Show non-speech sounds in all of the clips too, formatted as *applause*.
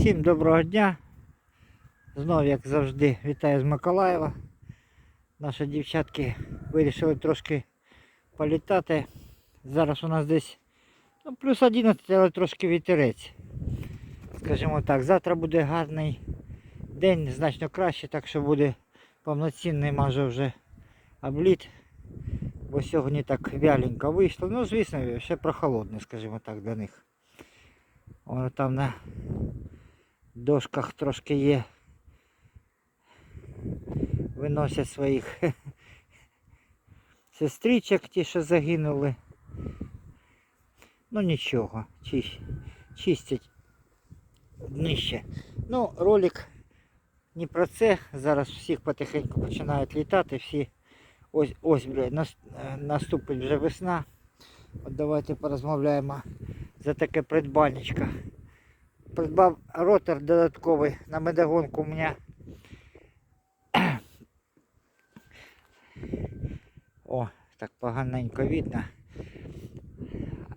Всім доброго дня. Знов, як завжди, вітаю з Миколаєва. Наші дівчатки вирішили трошки політати. Зараз у нас десь ну, плюс 11, але трошки вітерець. Скажімо так, завтра буде гарний день, значно краще, так що буде повноцінний майже вже обліт. Бо сьогодні так вяленько вийшло. Ну, звісно, ще прохолодне, скажімо так, для них. Воно там на дошках трошки є. Виносять своїх *laughs* сестричок, ті, що загинули. Ну нічого, чистять днище. Ну, ролик не про це. Зараз всіх потихеньку починають літати, всі ось наступить вже весна. От давайте порозмовляємо за таке придбаннячко. Придбав ротор додатковий на медогонку у мене. О, так поганенько видно.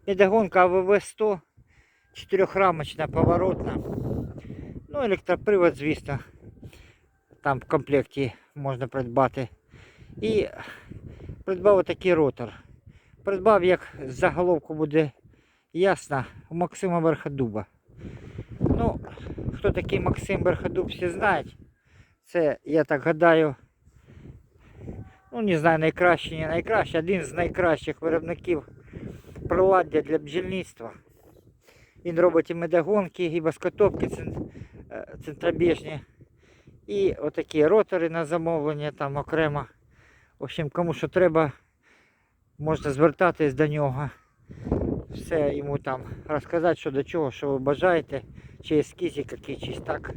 Медогонка АВВ-100, чотирьохрамочна поворотна. Ну, електропривод, звісно, там в комплекті можна придбати. І придбав отакий ротор. Придбав, як заголовку буде ясно, у Максима Верходуба. Ну, хто такий Максим Верходуб, всі знають. Це, я так гадаю, ну не знаю, найкращий, не найкращий, один з найкращих виробників приладдя для бджільництва. Він робить і медогонки, і воскотопки цен- е, центробіжні. І отакі ротори на замовлення там окремо. В общем, кому що треба, можна звертатись до нього. Все йому там розказати, що до чого, що ви бажаєте, чи ескізи які, чи так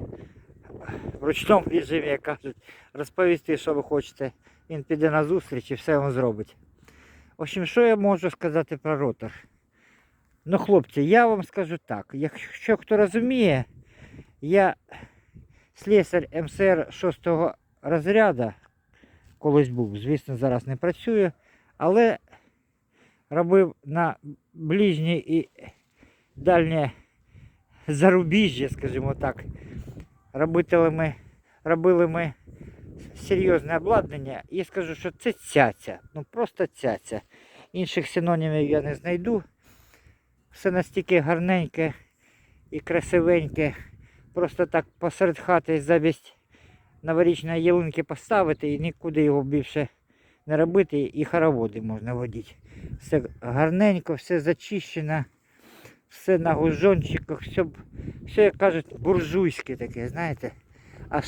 в ручному режимі, як кажуть, розповісти, що ви хочете. Він піде на зустріч і все вам зробить. В общем, що я можу сказати про ротор? Ну, хлопці, я вам скажу так. Якщо хто розуміє, я слесар МСР 6 розряду, колись був, звісно, зараз не працюю, але робив на ближнє і дальнє зарубіжжя, скажімо так. Робили ми, робили ми серйозне обладнання і скажу, що це цяця. Ну просто цяця. Інших синонімів я не знайду. Все настільки гарненьке і красивеньке. Просто так посеред хати замість новорічної ялинки поставити і нікуди його більше не робити, і хороводи можна водити. Все гарненько, все зачищено, все на гужончиках, все, все як кажуть, буржуйське таке, знаєте. Аж,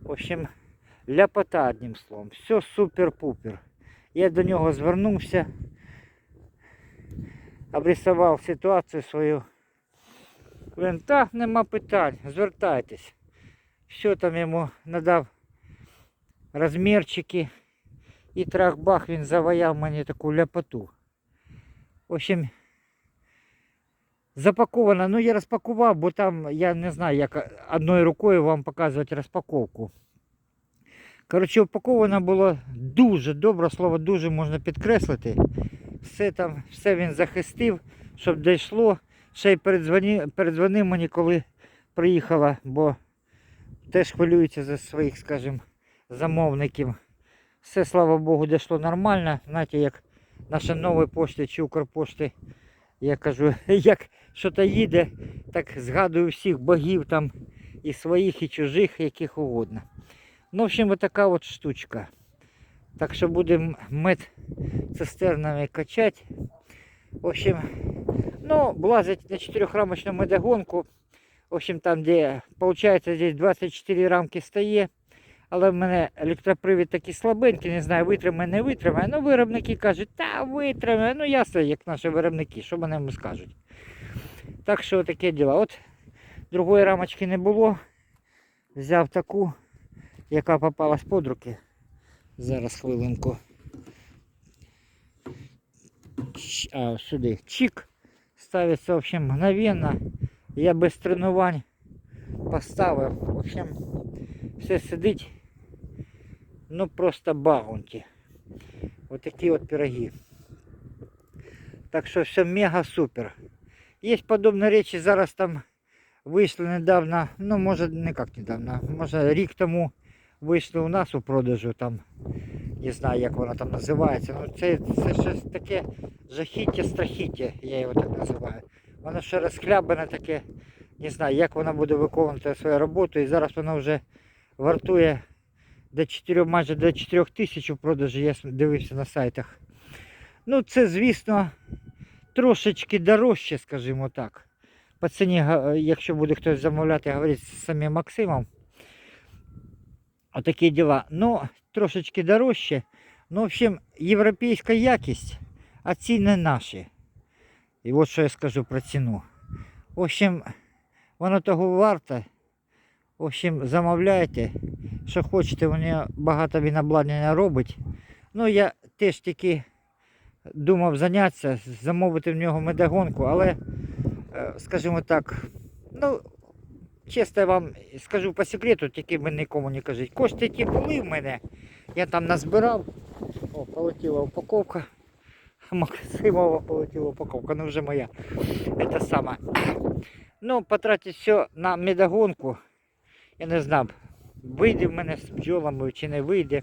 в общем, ляпота одним словом. Все супер-пупер. Я до нього звернувся, обрисував ситуацію свою. Він, так, нема питань, звертайтесь. Що там йому надав розмірчики. І трах-бах він заваяв мені таку ляпоту. В общем, запаковано. Ну я розпакував, бо там я не знаю, як одною рукою вам показувати розпаковку. Коротше, упаковано було дуже добре, слово дуже можна підкреслити. Все там, все він захистив, щоб дійшло. Ще й передзвонив, передзвонив мені, коли приїхала, бо теж хвилюється за своїх, скажімо, замовників. Все, слава Богу, дійшло нормально. Знаєте, як наша нова пошта чи Укрпошти, я кажу, *laughs* як що-то їде, так згадую всіх богів там і своїх, і чужих, яких угодно. Ну, в общем, вот така от штучка. Так що будемо мед цистернами качати. В общем, ну, влазить на 4-рамочну медогонку. В общем, там, де, получается, здесь 24 рамки стає. Але в мене електропривід такий слабенький, не знаю, витримає, не витримає. Ну, виробники кажуть, та витримає. Ну, ясно, як наші виробники, що вони скажуть. Так що таке діло. От другої рамочки не було. Взяв таку, яка попалась під руки. Зараз хвилинку. А, сюди. Чик. Ставиться, в общем, мгновенно. Я без тренувань поставив. В общем, все сидить. Ну просто багунті. Ось такі от пироги. Так що все мега супер. Є подобні речі, зараз там вийшли недавно, ну може не як недавно, може рік тому вийшли у нас у продажу там, не знаю як воно там називається. Ну це, це щось таке жахіття, страхіття, я його так називаю. Воно ще розхлябане таке, не знаю, як воно буде виконувати свою роботу. І зараз воно вже вартує до 4, майже до 4 тисяч у продажі, я дивився на сайтах. Ну, це, звісно, трошечки дорожче, скажімо так. По ціні, якщо буде хтось замовляти, говорить з самим Максимом. Отакі діла. Ну, трошечки дорожче. Ну, в общем, європейська якість, а ціни наші. І от що я скажу про ціну. В общем, воно того варте. В общем, замовляйте. Що хочете, вони багато він робить. Ну, я теж тільки думав зайнятися, замовити в нього медогонку, але, е, скажімо так, ну, чесно вам скажу по секрету, тільки ви нікому не кажіть. Кошти ті були в мене, я там назбирав. О, полетіла упаковка. *laughs* Максимова полетіла упаковка, ну вже моя. Это саме. Ну, потратить все на медогонку. Я не знаю, вийде в мене з бджолами чи не вийде.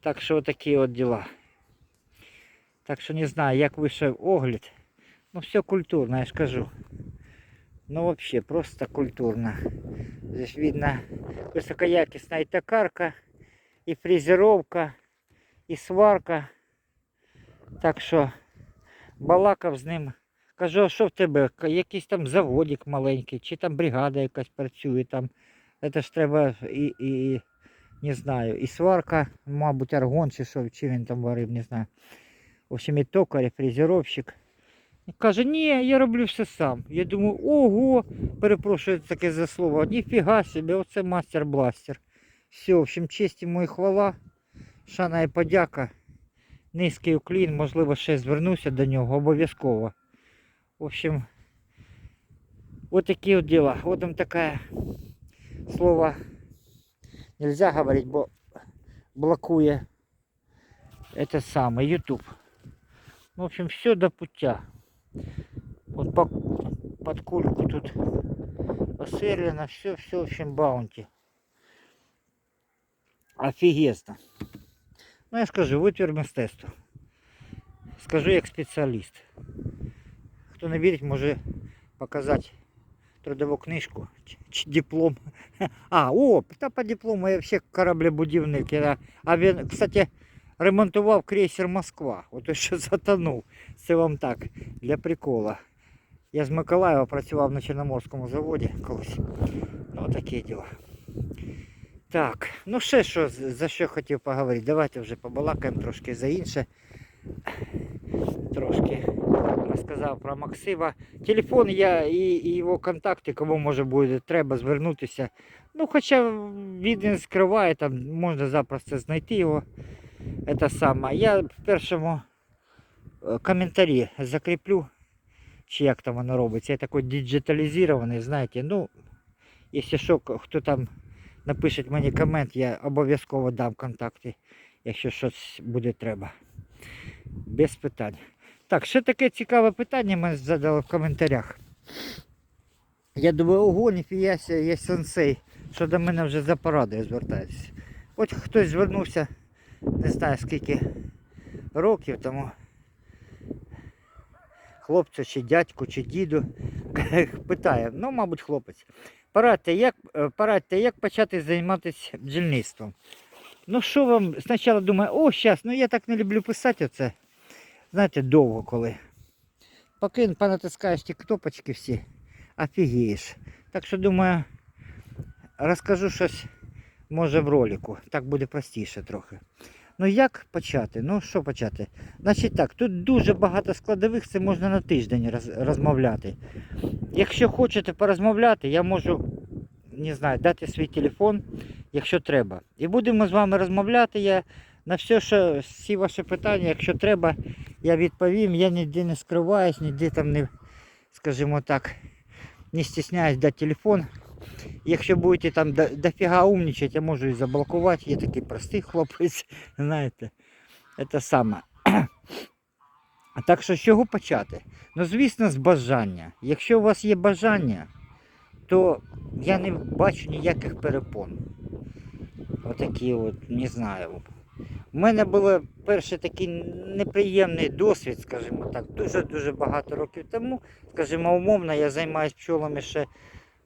Так що такі от діла. Так що не знаю, як вийшов огляд. Ну все культурно, я ж кажу. Ну вообще просто культурно. Здесь видно высокоякісна і токарка, і фрезеровка, і сварка. Так що балакав з ним. Кажу, а що в тебе? Якийсь там заводик маленький, чи там бригада якась працює там. Це ж треба і, і не знаю, і сварка, мабуть, аргон чи що, чи він там варив, не знаю. В общем, і токар, і фрезеровщик. Каже, ні, я роблю все сам. Я думаю, ого, перепрошую таке за слово, ніфіга собі, оце мастер-бластер. Все, в общем, честь йому і хвала, шана і подяка. Низький уклін, можливо, ще звернуся до нього обов'язково. В общем, вот такие вот дела. Вот там такая слово нельзя говорить, бо блокує это самое YouTube. В общем, все до путя. Вот по, под кульку тут посверлено, все, все, в общем, баунти. Офігезно. Ну, я скажу, витвір мистецтва. Скажу як спеціаліст. Хто не вірить, може показати Трудову книжку чи, диплом. *laughs* А, о, та по диплому я взагалі кораблебудівник. Я, а він, кстати, ремонтував крейсер Москва. Ото що *laughs* затонув. Це вам так, для прикола. Я з Миколаєва працював на Чорноморському заводі колись. Ну, такі діла. Так, ну ще що, за що хотів поговорити. Давайте вже побалакаємо трошки за інше. Трошки розказав про Максима. Телефон я і, і його контакти, кому може буде треба звернутися. Ну, хоча він скриває, там можна запросто знайти його. Це саме. Я в першому е, коментарі закріплю, чи як там воно робиться. Я такий діджиталізований, знаєте. Ну, якщо що, хто там напише мені комент, я обов'язково дам контакти, якщо щось буде треба. Без питань. Так, ще таке цікаве питання мене задали в коментарях. Я думаю, ого, ніфіга ся, є сенсей, що до мене вже за порадою звертається. От хтось звернувся, не знаю скільки років тому. Хлопцю чи дядьку, чи діду *laughs* питає, ну, мабуть, хлопець. Порадьте, як, е, порадьте, як почати займатися бджільництвом. Ну що вам, спочатку думаю, о, зараз, ну я так не люблю писати оце. Знаєте, довго коли. Поки понатискаєш ті кнопочки всі, офігієш. Так що думаю, розкажу щось, може в ролику. Так буде простіше трохи. Ну як почати? Ну що почати? Значить так, тут дуже багато складових, це можна на тиждень роз, розмовляти. Якщо хочете порозмовляти, я можу, не знаю, дати свій телефон, якщо треба. І будемо з вами розмовляти. Я на все, що всі ваші питання, якщо треба, я відповім. Я ніде не скриваюсь, ніде там не, скажімо так, не стісняюсь дати телефон. Якщо будете там дофіга умнічати, я можу і заблокувати. Я такий простий хлопець, *laughs* знаєте. Це саме. *clears throat* Так що з чого почати? Ну, звісно, з бажання. Якщо у вас є бажання, то я не бачу ніяких перепон. Отакі от, не знаю. У мене був перший такий неприємний досвід, скажімо так, дуже-дуже багато років тому. Скажімо, умовно, я займаюся пчолами ще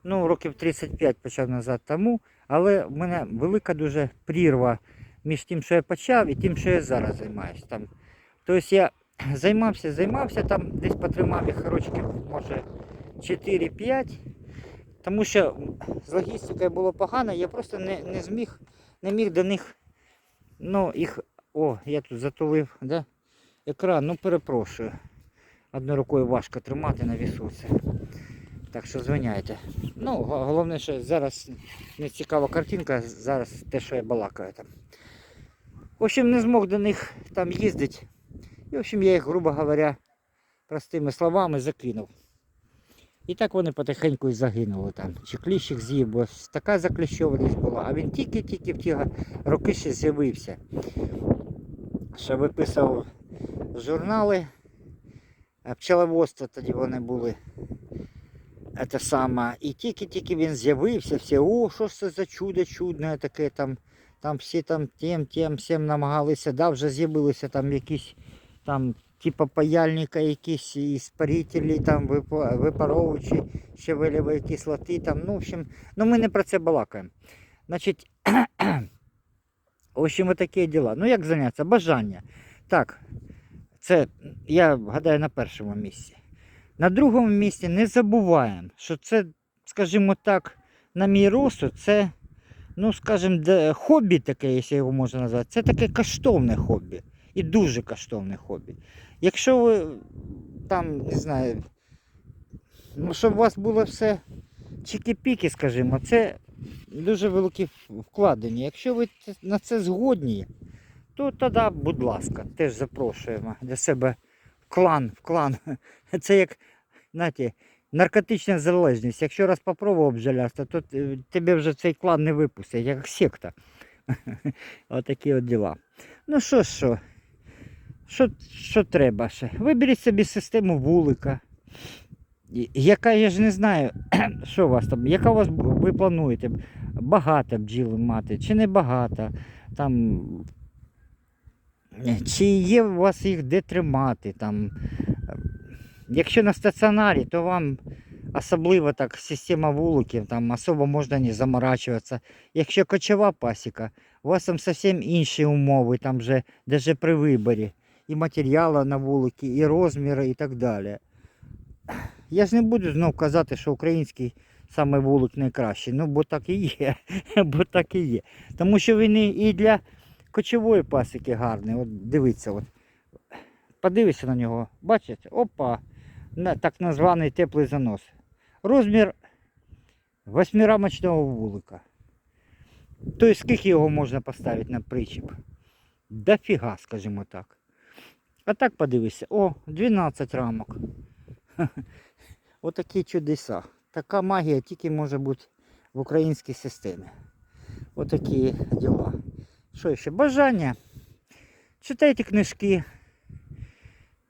ну, років 35 почав назад тому, але в мене велика дуже прірва між тим, що я почав, і тим, що я зараз займаюся. Там. Тобто я займався, займався, там десь потримав їх рочків, може 4-5. Тому що з логістикою було погано, я просто не, не зміг, не міг до них, ну, їх, о, я тут затулив, да? екран, ну перепрошую. Одною рукою важко тримати на вісу це. Так що звиняйте. Ну, головне, що зараз не цікава картинка, зараз те, що я балакаю там. В общем, не змог до них там їздити. І, в общем, я їх, грубо говоря, простими словами закинув. І так вони потихеньку і загинули там. Чи кліщ їх з'їв, бо така закліщованість була. А він тільки-тільки в ті роки ще з'явився. Ще виписував журнали. а Пчеловодство тоді вони були. Це саме. І тільки-тільки він з'явився, всі, о, що це за чудо чудне таке там. Там всі там тим, тим, всім намагалися, да, вже з'явилися там якісь там, типу паяльника, якісь іспарителі, там випа- випаровувачі щавелевої кислоти. Там, ну, в общем, ну ми не про це балакаємо. Значить, *clears throat* в общем, такі діла. Ну як зайнятися? Бажання. Так, це я гадаю на першому місці. На другому місці не забуваємо, що це, скажімо так, на мій розсуд, це, ну, скажімо, хобі таке, якщо його можна назвати, це таке коштовне хобі. І дуже коштовне хобі. Якщо ви там, не знаю, ну, щоб у вас було все чики-піки, скажімо, це дуже великі вкладення. Якщо ви на це згодні, то тоді, будь ласка, теж запрошуємо для себе в клан, в клан. *laughs* Це як, знаєте, наркотична залежність. Якщо раз попробував бджолярство, то тебе вже цей клан не випустять, як секта. *laughs* Отакі от діла. Ну що ж, що? Що, що треба ще? Виберіть собі систему вулика. Яка я ж не знаю, *clears throat* що у вас там, яка у вас ви плануєте? Багато бджіл мати, чи не багато? Там, чи є у вас їх де тримати? Там, якщо на стаціонарі, то вам особливо так система вуликів, там особо можна не заморачуватися. Якщо кочова пасіка, у вас там зовсім інші умови, там вже навіть при виборі. І матеріали на вулики, і розміри, і так далі. Я ж не буду знов казати, що український саме вулик найкращий. Ну, бо так і є. *laughs* бо так і є. Тому що він і для кочової пасіки гарний. От дивіться, от. подивися на нього. Бачите? Опа. Так названий теплий занос. Розмір восьмирамочного вулика. Тобто скільки його можна поставити на причіп? Дофіга, скажімо так. А так подивися, о, 12 рамок. *laughs* Отакі чудеса. Така магія тільки може бути в українській системі. Отакі діла. Що ще? Бажання. Читайте книжки.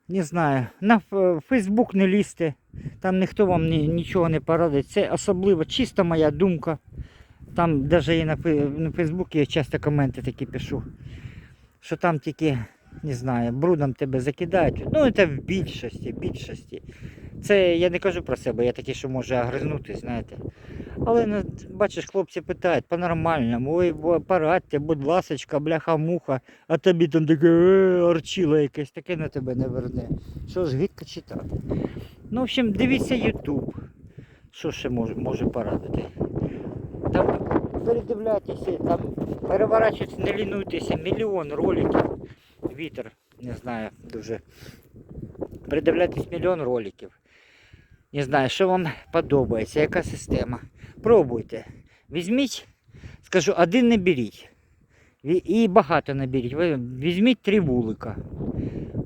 Не знаю. На Фейсбук не лізьте. Там ніхто вам ні, нічого не порадить. Це особливо чисто моя думка. Там навіть і на Фейсбуці я часто коменти такі пишу. Що там тільки, не знаю, брудом тебе закидають. Ну, це в більшості, більшості. Це я не кажу про себе, я такий, що може огризнути, знаєте. Але ну, бачиш, хлопці питають по-нормальному, ой, порадьте, будь ласочка, бляха-муха, а тобі там таке «Е, орчило якесь, таке на тебе не верне. Що ж гидко читати. Ну, в общем, дивіться YouTube. Що ще може, може порадити? Там передивляйтеся, там переворачуйтесь, не лінуйтеся, мільйон роликів. Вітер, не знаю, дуже. Передивляйтесь мільйон роликів. Не знаю, що вам подобається, яка система. Пробуйте. Візьміть, скажу, один не беріть. І багато не беріть. Ви візьміть три вулика.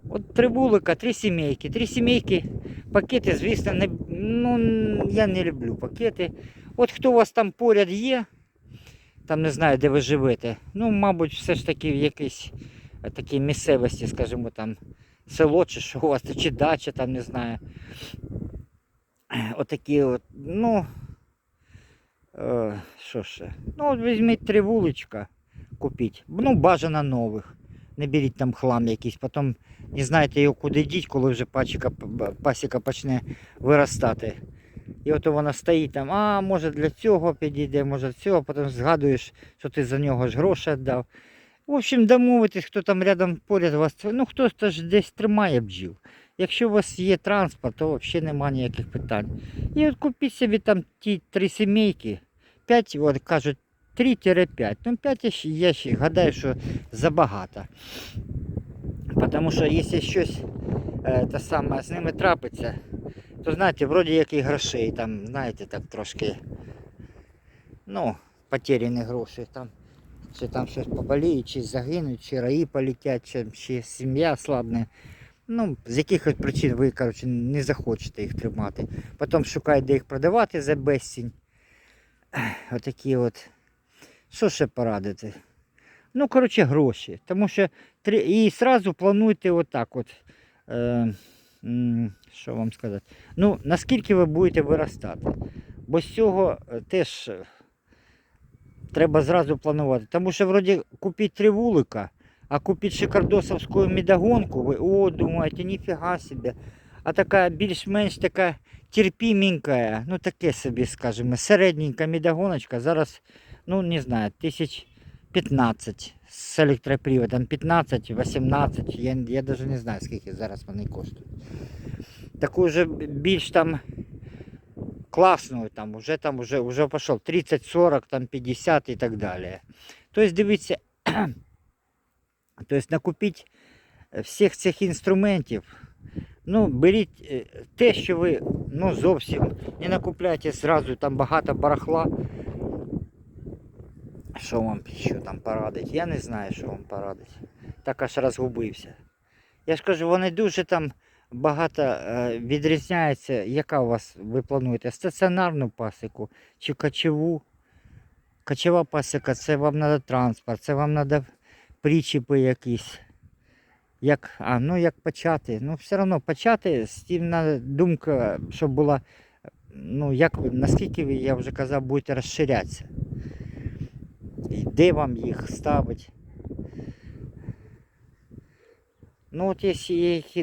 От три вулика, три сімейки. Три сімейки, пакети, звісно, не, ну, я не люблю пакети. От хто у вас там поряд є, там не знаю, де ви живете. Ну, мабуть, все ж таки е, такій місцевості, скажімо там, село, чи що у вас, чи дача, там не знаю. Отакі от, ну. Е, що ще? Ну, візьміть три вуличка, купіть. Ну, бажано нових. Не беріть там хлам якийсь, потім не знаєте його куди діть, коли вже пасіка, пасіка почне виростати. І от вона стоїть там, а може для цього підійде, може для цього, потім згадуєш, що ти за нього ж гроші віддав. В общем, домовитись, хто там рядом поряд вас, ну хтось ж десь тримає бджіл. Якщо у вас є транспорт, то взагалі немає ніяких питань. І от купіть собі там ті три сімейки, 5, от кажуть, 3-5. Ну 5 я, ще- я ще гадаю, що забагато. Тому що якщо щось е, те саме з ними трапиться, то знаєте, вроді як і грошей, там, знаєте, так трошки, ну, потеряні гроші, там, чи там щось поболіє, чи загинуть, чи раї полетять, чи, чи сім'я слабне. Ну, з якихось причин ви, коротше, не захочете їх тримати. Потім шукаєте, де їх продавати за безцінь. Отакі от. Що ще порадити? Ну, коротше, гроші. Тому що і одразу плануйте отак от. Е... Що вам сказати? Ну, наскільки ви будете виростати. Бо з цього е, теж е, треба зразу планувати. Тому що вроді купіть три вулика, а купіть шикардосовську медогонку, ви о, думаєте, ніфіга собі. А така більш-менш така терпіменька, ну таке собі, скажімо, середненька медогоночка. Зараз, ну не знаю, тисяч 15 з електроприводом, 15-18, я, я навіть не знаю, скільки зараз вони коштують. Таку вже більш там класну, там уже там уже, уже пішов 30, 40, там 50 і так далі. Тобто дивіться, *clears throat* тобто накупіть всіх цих інструментів. Ну, беріть е, те, що ви ну, зовсім не накупляйте зразу там багато барахла. Що вам ще там порадить? Я не знаю, що вам порадить. Так аж розгубився. Я ж кажу, вони дуже там багато е, відрізняються. Яка у вас ви плануєте? Стаціонарну пасіку чи кочеву? Кочева пасіка, це вам треба транспорт, це вам треба причіпи якісь. Як, а, ну як почати? Ну, все одно почати, з надо думка, щоб була, ну, як ви, наскільки ви, я вже казав, будете розширятися. І де вам їх ставити? Ну, от якщо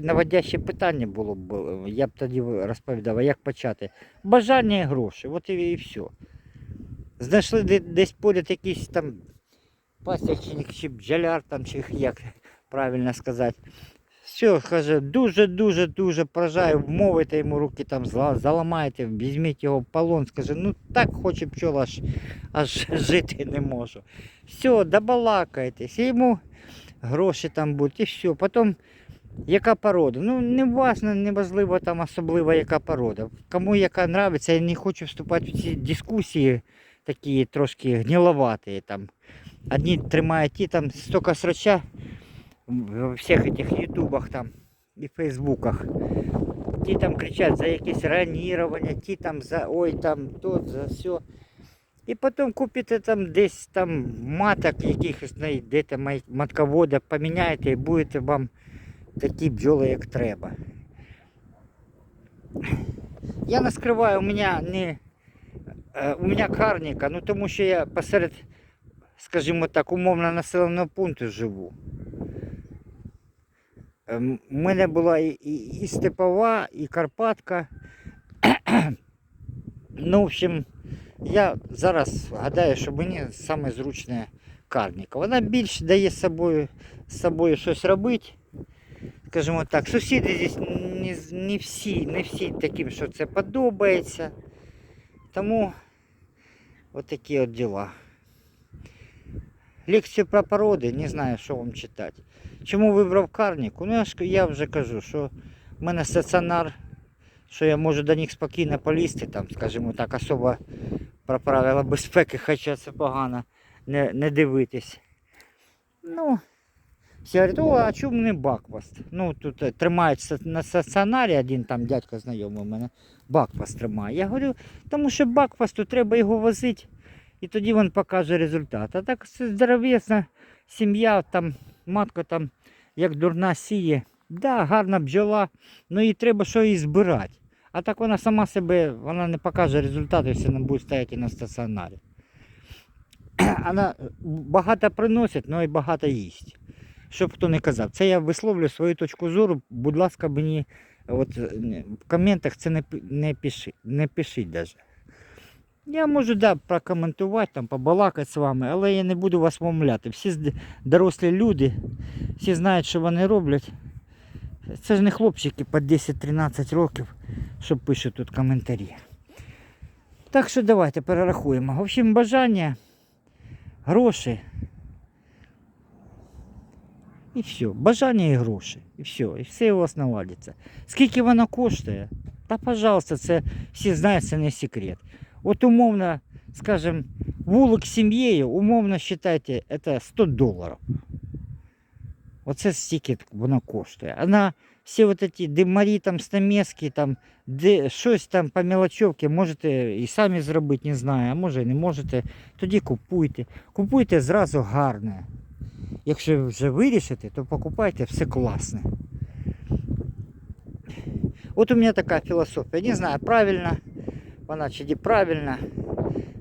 наводяще питання було б, е, я б тоді розповідав, а як почати. Бажання і гроші, от і, і все. Знайшли десь поряд якийсь там пасічник чи бджоляр, там, чи як правильно сказати. Все, каже, дуже-дуже дуже поражаю, вмовите йому руки там, заламайте, візьміть його в полон, скаже, ну так хоче пчола, аж, аж жити не можу. Все, добалакайтесь, йому гроші там будуть, і все. Потім, яка порода? Ну, не важно, не важливо там особливо яка порода. Кому яка нравиться, я не хочу вступати в ці дискусії такі трошки гниловаті там. Одні тримають ті там стільки срача во всіх этих ютубах там і фейсбуках. Ті там кричать за якесь ранірування, ті там за ой там то, за все. І потім купите там десь там маток якихось знайдете матковода, поміняєте і будете вам такі бджоли, як треба. Я не скриваю, у мене не у мене карніка, ну тому що я посеред, скажімо так, умовно населеного пункту живу. Ем, У мене була і, і, і степова, і Карпатка. *clears throat* ну, в общем, я зараз гадаю, що мені саме зручне карніка. Вона більш дає з собою, з собою щось робити. Скажімо так, сусіди здесь не, не всі, не всі таким, що це подобається. Тому от такі от діла. Лекцію про породи, не знаю, що вам читати. Чому вибрав карніку? Ну я ж я вже кажу, що в мене стаціонар, що я можу до них спокійно полізти, там, скажімо так, особо про правила безпеки, хоча це погано не, не дивитись. Ну, всі говорять, о, а чому не бакваст? Ну, тут е, тримають на стаціонарі, один там дядько знайомий у мене, бакваст тримає. Я говорю, тому що баквасту треба його возити, і тоді він покаже результат. А так це здоров'язна сім'я, там матка там як дурна сіє, Да, гарна бджола, ну і треба що її збирати. А так вона сама себе, вона не покаже результату, якщо не буде стояти на стаціонарі. *clears throat* Вона багато приносить, але і багато їсть. Щоб хто не казав. Це я висловлюю свою точку зору. Будь ласка, мені от, в коментах це не, не, пиши, не пишіть навіть. Я можу да, прокоментувати, там, побалакати з вами, але я не буду вас вмовляти. Всі дорослі люди, всі знають, що вони роблять. Це ж не хлопчики по 10-13 років, що пишуть тут коментарі. Так що давайте перерахуємо. В общем, бажання, гроші. І все. Бажання і гроші. І все. І все у вас наладиться. Скільки воно коштує? Та пожалуйста, це всі знають, це не секрет. От умовно, скажем, вулик з сім'єю, умовно вважайте, це 100 доларів. Оце стільки воно коштує. А всі от ці димарі, там, стамески, там, де, щось там по мелочовці можете і самі зробити, не знаю, а може і не можете. Тоді купуйте. Купуйте зразу гарне. Якщо вже вирішите, то покупайте все класне. От у мене така філософія. Не знаю, правильно вона чи неправильно.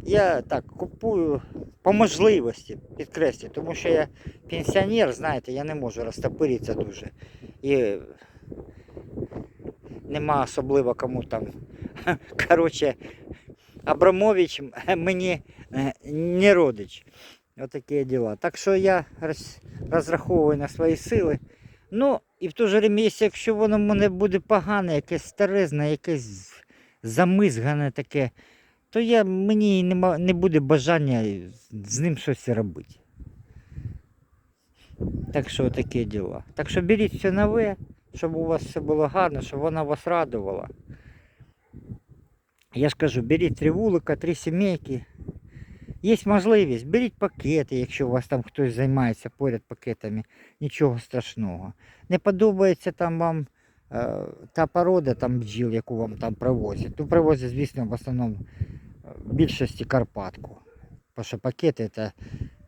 Я так купую по можливості, підкреслю, тому що я пенсіонер, знаєте, я не можу розтопиритися дуже. І нема особливо кому там. *laughs* Коротше, Абрамович мені е, не родич. Отакі діла. Так що я роз, розраховую на свої сили. Ну, і в то же время, якщо- воно мене буде погане, якесь старезне, якесь замизгане таке, то я, мені нема, не буде бажання з ним щось робити. Так що такі діла. Так що беріть все нове, щоб у вас все було гарно, щоб вона вас радувала. Я ж кажу, беріть три вулика, три сімейки. Є можливість, беріть пакети, якщо у вас там хтось займається поряд пакетами, нічого страшного. Не подобається там вам е, та порода там бджіл, яку вам там привозять. То привозять, звісно, в основному в більшості Карпатку. Тому що пакети це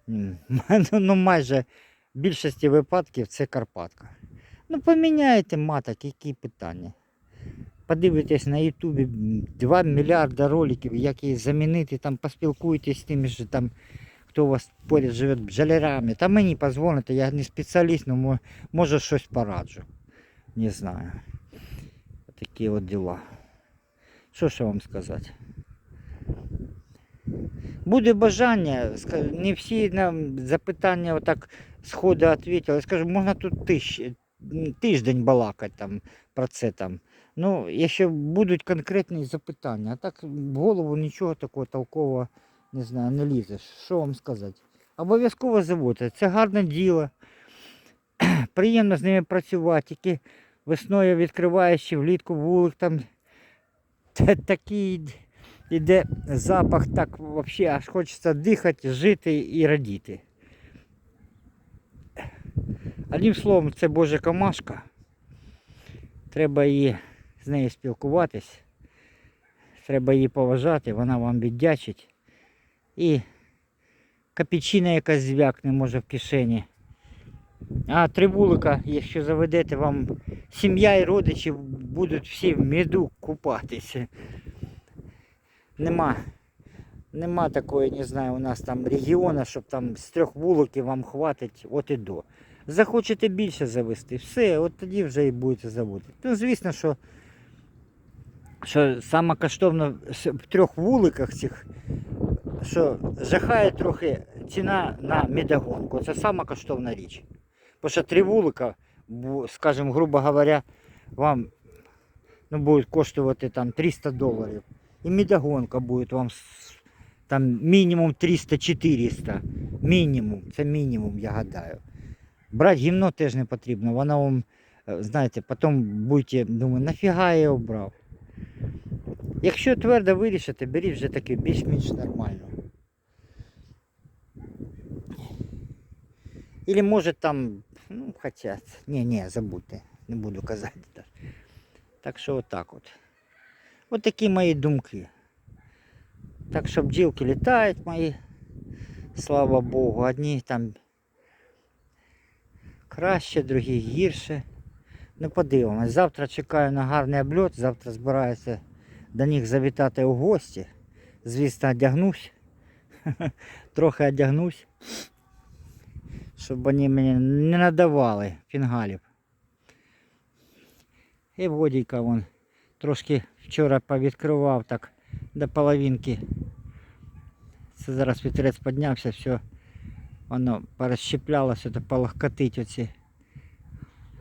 *laughs* ну, майже в більшості випадків це Карпатка. Ну поміняйте маток, які питання. Подивитесь на Ютубі 2 мільярди роликів, як її замінити, там поспілкуйтесь з тими ж там, хто у вас поряд живе бджолярами. Та мені позвоните, я не спеціаліст, але може щось пораджу. Не знаю. Такі от діла. Що ще вам сказати? Буде бажання, не всі нам запитання отак сходу відповіли. Скажу, можна тут тиш, м, тиждень балакати там про це там. Ну, якщо будуть конкретні запитання, а так в голову нічого такого толкового не знаю, не лізе. Що вам сказати? Обов'язково заводьте. Це гарне діло. *clears throat* Приємно з ними працювати. Тільки весною відкриваючи влітку вулик, там та- такий іде запах, так взагалі аж хочеться дихати, жити і радіти. Одним словом, це Божа камашка. Треба її з нею спілкуватись. Треба її поважати, вона вам віддячить. І капічина якась звякне може в кишені. А три вулика, якщо заведете, вам сім'я і родичі будуть всі в меду купатися. Нема. Нема такої, не знаю, у нас там регіону, щоб там з трьох вуликів вам хватить от і до. Захочете більше завести, все, от тоді вже і будете заводити. Ну, звісно, що, що саме коштовно в трьох вуликах цих, що жахає трохи ціна на медогонку. Це сама коштовна річ. Бо що три вулика, скажімо, грубо говоря, вам ну, будуть коштувати там 300 доларів. І медогонка буде вам там мінімум 300-400. Мінімум, це мінімум, я гадаю. Брати гімно теж не потрібно. Воно вам, е, знаєте, потім будете думати, нафіга я його брав. Якщо твердо вирішите, беріть вже таке більш-менш нормально. Или може там, ну, хоча, ні, ні, забудьте, не буду казати. Так що отак от. От такі мої думки. Так що бджілки літають мої, слава Богу, одні там краще, другі гірше. Ну, подивимось. Завтра чекаю на гарний обльот. Завтра збираюся до них завітати у гості. Звісно, одягнусь. *laughs* Трохи одягнусь. Щоб вони мені не надавали фінгалів. І водійка вон трошки вчора повідкривав так до половинки. Це зараз вітерець піднявся, все воно порозщеплялося, то полохкотить оці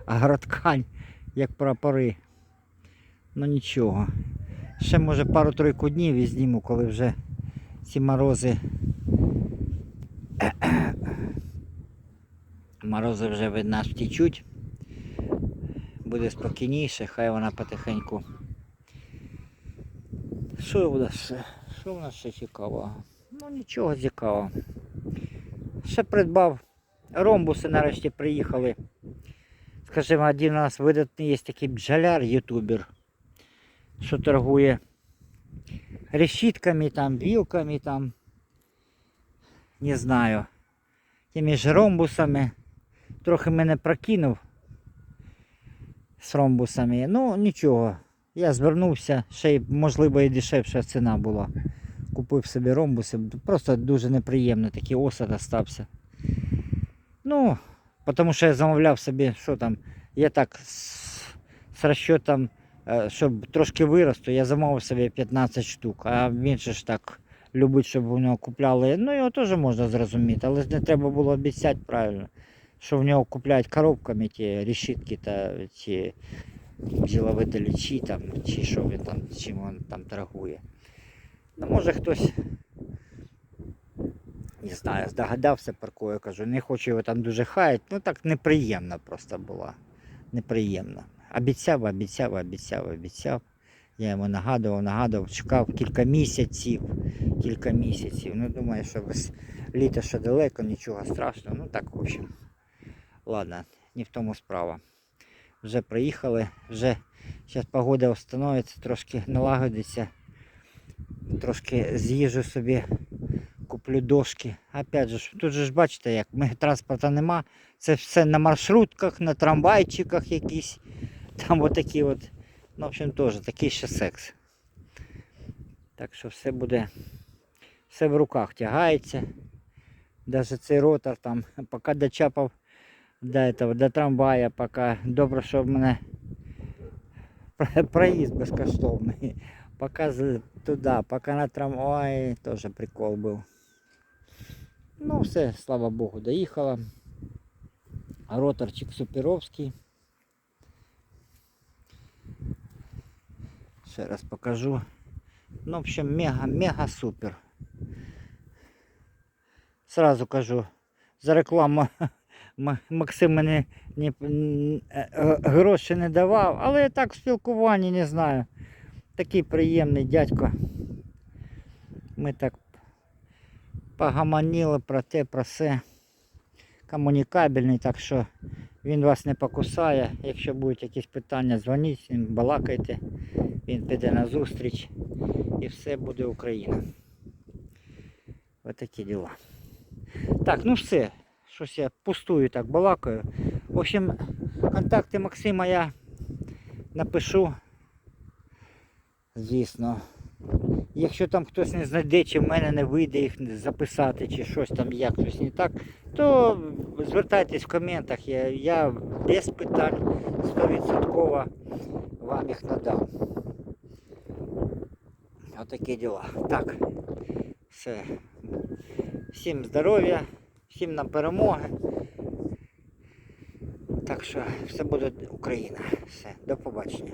агроткань, як прапори. Ну нічого. Ще може пару-тройку днів і зніму, коли вже ці морози. *coughs* Морози вже від нас втічуть. Буде спокійніше, хай вона потихеньку. Що у нас ще? Що у нас ще цікавого? Ну нічого цікавого. Ще придбав. Ромбуси нарешті приїхали. Скажімо, один у нас видатний є такий бджоляр, ютубер, що торгує решітками, там, вілками, там, не знаю, тими ж ромбусами. Трохи мене прокинув з ромбусами. Ну, нічого. Я звернувся, ще й, можливо, і дешевша ціна була. Купив собі ромбуси. Просто дуже неприємно, такий осад остався. Ну, тому що я замовляв собі, що там, я так з, розчетом, е, щоб трошки виросту, я замовив собі 15 штук, а він ж так любить, щоб у нього купляли. Ну, його теж можна зрозуміти, але ж не треба було обіцяти правильно, що в нього купляють коробками ті решітки та ті бджіловидалічі там, чи що він там, чим він там торгує. Ну, може хтось не знаю, здогадався паркую, кажу, не хочу його там дуже хаяти. Ну так неприємно просто було. Неприємно. Обіцяв, обіцяв, обіцяв, обіцяв. Я йому нагадував, нагадував, чекав кілька місяців. Кілька місяців. Ну, думаю, що без літа ще далеко, нічого страшного. Ну так, в общем. Ладно, не в тому справа. Вже приїхали, вже зараз погода встановиться, трошки налагодиться. Трошки з'їжджу собі куплю дошки. Опять же, тут же ж бачите, як ми транспорту нема. Це все на маршрутках, на трамвайчиках якісь. Там отакі от. Ну, в общем, теж такий ще секс. Так що все буде. Все в руках тягається. Даже цей ротор там, поки дочапав до, этого, до трамвая, поки добре, що в мене проїзд безкоштовний. *laughs* Поки з- туди, поки на трамваї, теж прикол був. Ну, все, слава Богу, доїхала. Роторчик суперовський. Ще раз покажу. Ну, в общем, мега, мега супер. Сразу кажу, за рекламу *laughs* М- Максим мені ні, е, е, гроші не давав, але я так в спілкуванні не знаю. Такий приємний дядько. Ми так погаманіли про те, про все. Комунікабельний, так що він вас не покусає. Якщо будуть якісь питання, дзвоніть, балакайте. Він піде на зустріч і все буде Україна. Отакі діла. Так, ну все. Щось я пустую так балакаю. В общем, контакти Максима я напишу. Звісно. Якщо там хтось не знайде, чи в мене не вийде їх записати, чи щось там як щось не так, то звертайтесь в коментах. Я, я без питань 100% вам їх надам. Отакі діла. Так. Все. Всім здоров'я, всім нам перемоги. Так що все буде Україна. Все, до побачення.